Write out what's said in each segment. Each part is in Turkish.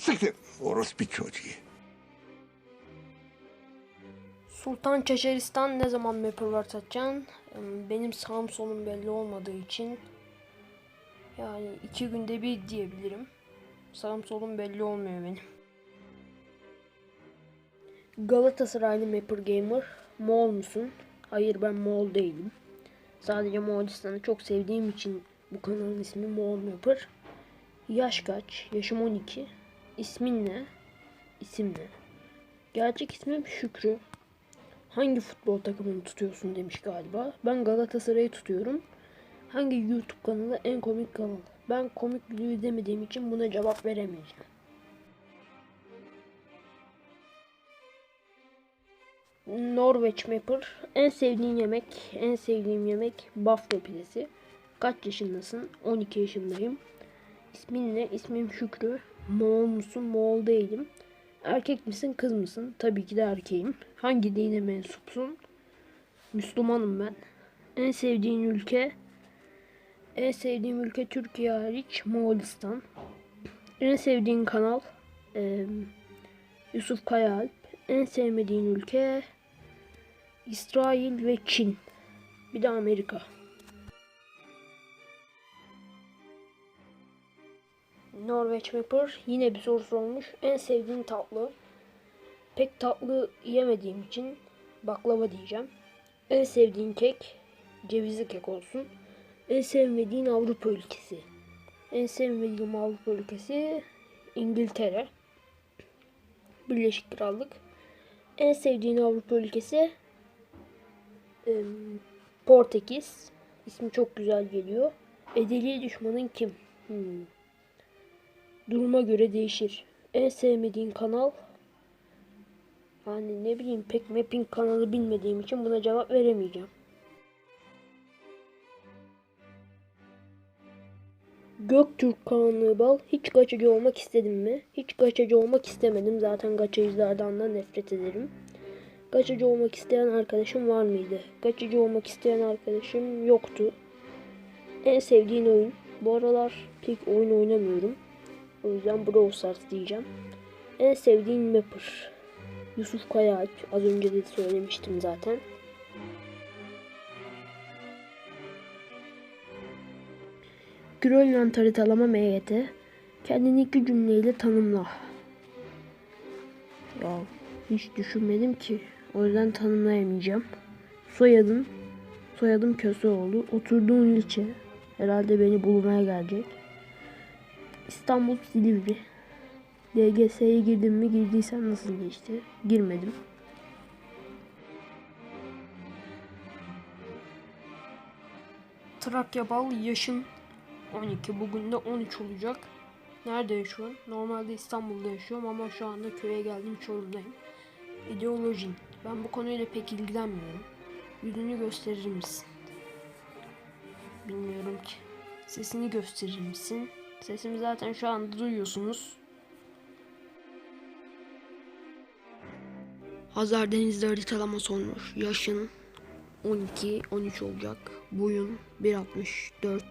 Siktir orospu çocuğu. Sultan Çeşeristan ne zaman Mapper satacaksın? Benim sağım solum belli olmadığı için yani iki günde bir diyebilirim. Sağım solum belli olmuyor benim. Galatasaraylı Mapper Gamer. Moğol musun? Hayır ben Moğol değilim. Sadece Moğolistan'ı çok sevdiğim için bu kanalın ismi Moğol Mapper. Yaş kaç? Yaşım 12. İsmin ne? İsim ne? Gerçek ismim Şükrü. Hangi futbol takımını tutuyorsun demiş galiba. Ben Galatasaray'ı tutuyorum. Hangi YouTube kanalı en komik kanal? Ben komik video izlemediğim için buna cevap veremeyeceğim. Norveç Mapper. En sevdiğin yemek, en sevdiğim yemek Bafra pidesi. Kaç yaşındasın? 12 yaşındayım. İsmin ne? İsmim Şükrü. Moğol musun? Moğol değilim. Erkek misin? Kız mısın? Tabii ki de erkeğim. Hangi dine mensupsun? Müslümanım ben. En sevdiğin ülke? En sevdiğim ülke Türkiye hariç Moğolistan. En sevdiğin kanal? Eee, Yusuf Kayaalp. En sevmediğin ülke? İsrail ve Çin. Bir de Amerika. Norveç Mapper yine bir soru sormuş. En sevdiğin tatlı? Pek tatlı yemediğim için baklava diyeceğim. En sevdiğin kek? Cevizli kek olsun. En sevmediğin Avrupa ülkesi? En sevmediğim Avrupa ülkesi İngiltere. Birleşik Krallık. En sevdiğin Avrupa ülkesi em, Portekiz. İsmi çok güzel geliyor. Edeli düşmanın kim? Hmm. Duruma göre değişir. En sevmediğin kanal? Yani ne bileyim pek mapping kanalı bilmediğim için buna cevap veremeyeceğim. Göktürk Kaanlığı Bal hiç gaçacı olmak istedim mi? Hiç gaçacı olmak istemedim. Zaten gaçacılardan da nefret ederim. Gaçacı olmak isteyen arkadaşım var mıydı? Gaçacı olmak isteyen arkadaşım yoktu. En sevdiğin oyun? Bu aralar pek oyun oynamıyorum. O yüzden Brawl Stars diyeceğim. En sevdiğin mapper? Yusuf Kayaalp. Az önce de söylemiştim zaten. Grönland haritalama MYT. Kendini iki cümleyle tanımla. Ya hiç düşünmedim ki. O yüzden tanımlayamayacağım. Soyadım. Soyadım Köseoğlu. Oturduğun ilçe. Herhalde beni bulmaya gelecek. İstanbul Silivri. DGS'ye girdim mi girdiysen nasıl geçti? Girmedim. Trakya Bal yaşın 12 bugün de 13 olacak. Nerede yaşıyorsun? Normalde İstanbul'da yaşıyorum ama şu anda köye geldim Çorum'dayım. İdeolojin. Ben bu konuyla pek ilgilenmiyorum. Yüzünü gösterir misin? Bilmiyorum ki. Sesini gösterir misin? Sesimi zaten şu anda duyuyorsunuz. Hazar Denizli haritalama sormuş. Yaşın 12-13 olacak. Boyun 1.64.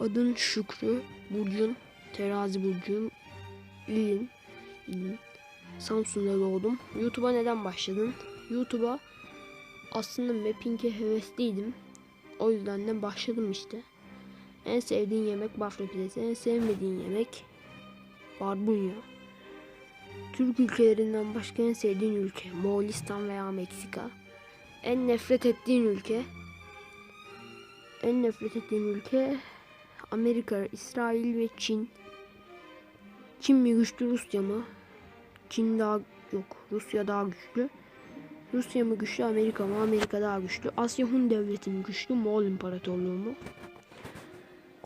Adın Şükrü. Burcun terazi burcun. İlin. İlin. Samsun'da doğdum. YouTube'a neden başladın? YouTube'a aslında mapping'e hevesliydim. O yüzden de başladım işte. En sevdiğin yemek bafra pidesi. En sevmediğin yemek barbunya. Türk ülkelerinden başka en sevdiğin ülke Moğolistan veya Meksika. En nefret ettiğin ülke en nefret ettiğin ülke Amerika, İsrail ve Çin. Çin mi güçlü Rusya mı? Çin daha yok. Rusya daha güçlü. Rusya mı güçlü Amerika mı? Amerika daha güçlü. Asya Hun devleti mi güçlü? Moğol İmparatorluğu mu?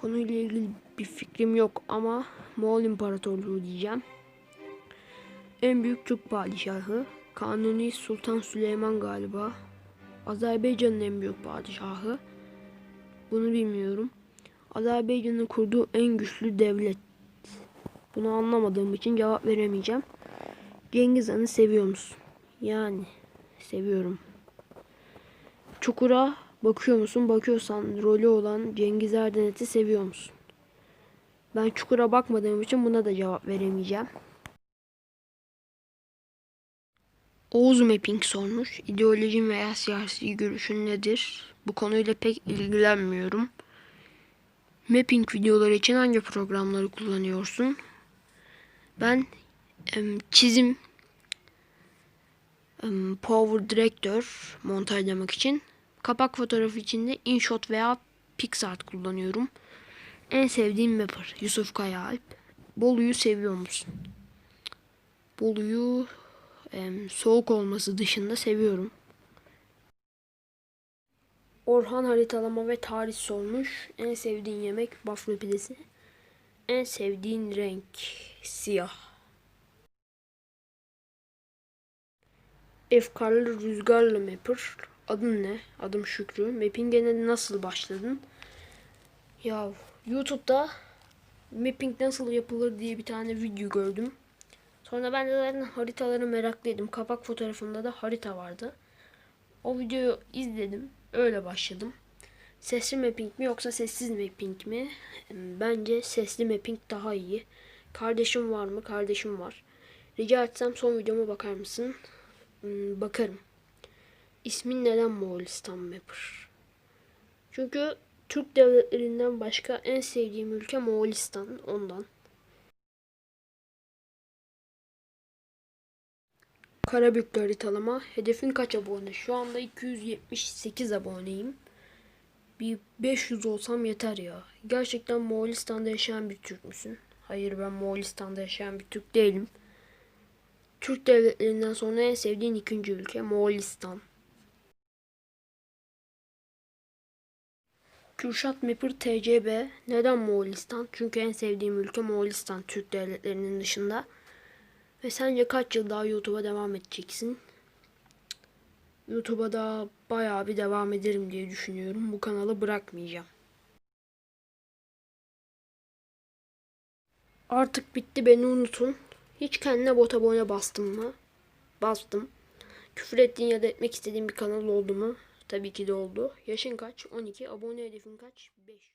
Konuyla ilgili bir fikrim yok ama Moğol İmparatorluğu diyeceğim. En büyük Türk padişahı Kanuni Sultan Süleyman galiba. Azerbaycan'ın en büyük padişahı. Bunu bilmiyorum. Azerbaycan'ın kurduğu en güçlü devlet. Bunu anlamadığım için cevap veremeyeceğim. Cengiz Han'ı seviyor musun? Yani seviyorum. Çukura bakıyor musun? Bakıyorsan rolü olan Cengiz Erdenet'i seviyor musun? Ben çukura bakmadığım için buna da cevap veremeyeceğim. Oğuz Mapping sormuş. İdeolojin veya siyasi görüşün nedir? Bu konuyla pek ilgilenmiyorum. Mapping videoları için hangi programları kullanıyorsun? Ben çizim Power Director montajlamak için kapak fotoğrafı için de InShot veya PixArt kullanıyorum. En sevdiğim mapper Yusuf Kayaalp. Bolu'yu seviyor musun? Bolu'yu em, soğuk olması dışında seviyorum. Orhan haritalama ve tarih sormuş. En sevdiğin yemek bafra pidesi. En sevdiğin renk siyah. Efkarlı rüzgarlı mapper. Adın ne? Adım Şükrü. Mapping'e nasıl başladın? Ya YouTube'da mapping nasıl yapılır diye bir tane video gördüm. Sonra ben de zaten haritaları meraklıydım. Kapak fotoğrafında da harita vardı. O videoyu izledim. Öyle başladım. Sesli mapping mi yoksa sessiz mapping mi? Bence sesli mapping daha iyi. Kardeşim var mı? Kardeşim var. Rica etsem son videoma bakar mısın? Hmm, Bakarım. İsmin neden Moğolistan Mapper? Çünkü Türk devletlerinden başka en sevdiğim ülke Moğolistan. Ondan. Karabüklü haritalama. Hedefin kaç abone? Şu anda 278 aboneyim. Bir 500 olsam yeter ya. Gerçekten Moğolistan'da yaşayan bir Türk müsün? Hayır ben Moğolistan'da yaşayan bir Türk değilim. Türk devletlerinden sonra en sevdiğin ikinci ülke Moğolistan. Kürşat Mapper TCB. Neden Moğolistan? Çünkü en sevdiğim ülke Moğolistan Türk devletlerinin dışında. Ve sence kaç yıl daha YouTube'a devam edeceksin? YouTube'a da bayağı bir devam ederim diye düşünüyorum. Bu kanalı bırakmayacağım. Artık bitti beni unutun. Hiç kendine bot abone bastım mı? Bastım. Küfür ettiğin ya da etmek istediğin bir kanal oldu mu? Tabii ki de oldu. Yaşın kaç? 12. Abone hedefin kaç? 5.